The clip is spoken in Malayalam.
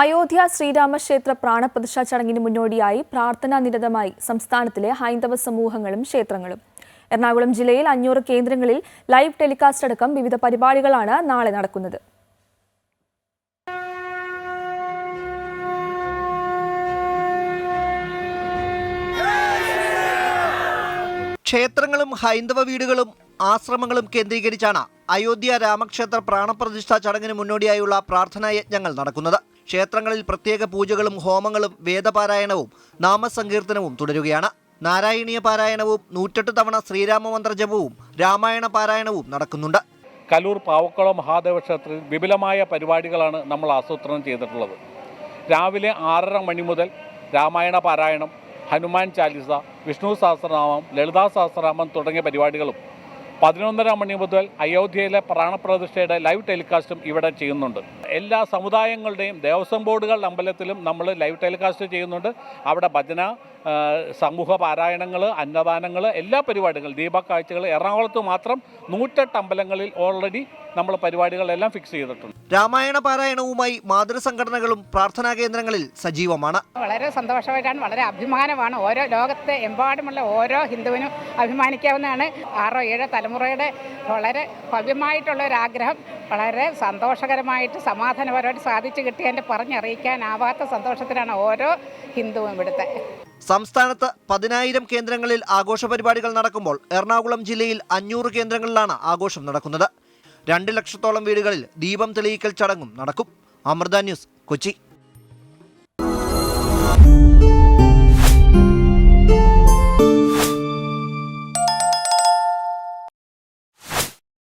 അയോധ്യ ശ്രീരാമക്ഷേത്ര പ്രാണപ്രതിഷ്ഠാ ചടങ്ങിന് മുന്നോടിയായി പ്രാർത്ഥനാ നിരതമായി സംസ്ഥാനത്തിലെ ഹൈന്ദവ സമൂഹങ്ങളും ക്ഷേത്രങ്ങളും. എറണാകുളം ജില്ലയിൽ അഞ്ഞൂറ് കേന്ദ്രങ്ങളിൽ ലൈവ് ടെലികാസ്റ്റ് അടക്കം വിവിധ പരിപാടികളാണ് നാളെ നടക്കുന്നത്. ക്ഷേത്രങ്ങളും ഹൈന്ദവ വീടുകളും ആശ്രമങ്ങളും കേന്ദ്രീകരിച്ചാണ് അയോധ്യ രാമക്ഷേത്ര പ്രാണപ്രതിഷ്ഠാ ചടങ്ങിന് മുന്നോടിയായുള്ള പ്രാർത്ഥനാ യജ്ഞങ്ങൾ നടക്കുന്നത്. ക്ഷേത്രങ്ങളിൽ പ്രത്യേക പൂജകളും ഹോമങ്ങളും വേദപാരായണവും നാമസങ്കീർത്തനവും തുടരുകയാണ്. നാരായണീയ പാരായണവും നൂറ്റെട്ട് തവണ ശ്രീരാമമന്ത്ര ജപവും രാമായണ പാരായണവും നടക്കുന്നുണ്ട്. കലൂർ പാവക്കുളം മഹാദേവ ക്ഷേത്രത്തിൽ വിപുലമായ പരിപാടികളാണ് നമ്മൾ ആസൂത്രണം ചെയ്തിട്ടുള്ളത്. രാവിലെ ആറര മണി മുതൽ രാമായണ പാരായണം ഹനുമാൻ ചാലിസ വിഷ്ണു സഹസ്രനാമം ലളിതാ സഹസ്രനാമം തുടങ്ങിയ പരിപാടികളും പതിനൊന്നര മണി മുതൽ അയോധ്യയിലെ പ്രാണപ്രതിഷ്ഠയുടെ ലൈവ് ടെലികാസ്റ്റും ഇവിടെ ചെയ്യുന്നുണ്ട്. എല്ലാ സമുദായങ്ങളുടെയും ദേവസ്വം ബോർഡുകളുടെ അമ്പലത്തിലും നമ്മൾ ലൈവ് ടെലികാസ്റ്റ് ചെയ്യുന്നുണ്ട്. അവിടെ ഭജന സമൂഹ പാരായണങ്ങൾ അന്നദാനങ്ങൾ എല്ലാ പരിപാടികളും ദീപക്കാഴ്ചകൾ എറണാകുളത്ത് മാത്രം നൂറ്റെട്ട് അമ്പലങ്ങളിൽ ഓൾറെഡി നമ്മൾ പരിപാടികളെല്ലാം ഫിക്സ് ചെയ്തിട്ടുണ്ട്. രാമായണ പാരായണവുമായി മാതൃസംഘടനകളും പ്രാർത്ഥനാ കേന്ദ്രങ്ങളിൽ സജീവമാണ്. വളരെ സന്തോഷമായിട്ടാണ് വളരെ അഭിമാനമാണ് ഓരോ ലോകത്തെ എമ്പാടുമുള്ള ഓരോ ഹിന്ദുവിനും അഭിമാനിക്കാവുന്നതാണ്. ആറോ ഏഴോ തലമുറയുടെ വളരെ ഭവ്യമായിട്ടുള്ള ഒരു ആഗ്രഹം വളരെ സന്തോഷകരമായിട്ട് സമാധാനപരമായിട്ട് സാധിച്ചു കിട്ടിയതിന്റെ പറഞ്ഞറിയിക്കാനാവാത്ത സന്തോഷത്തിലാണ് ഓരോ ഹിന്ദുവും ഇവിടുത്തെ. സംസ്ഥാനത്ത് പതിനായിരം കേന്ദ്രങ്ങളിൽ ആഘോഷ പരിപാടികൾ നടക്കുമ്പോൾ എറണാകുളം ജില്ലയിൽ അഞ്ഞൂറ് കേന്ദ്രങ്ങളിലാണ് ആഘോഷം നടക്കുന്നത്. രണ്ട് ലക്ഷത്തോളം വീടുകളിൽ ദീപം തെളിയിക്കൽ ചടങ്ങും നടക്കും. അമൃത ന്യൂസ് കൊച്ചി.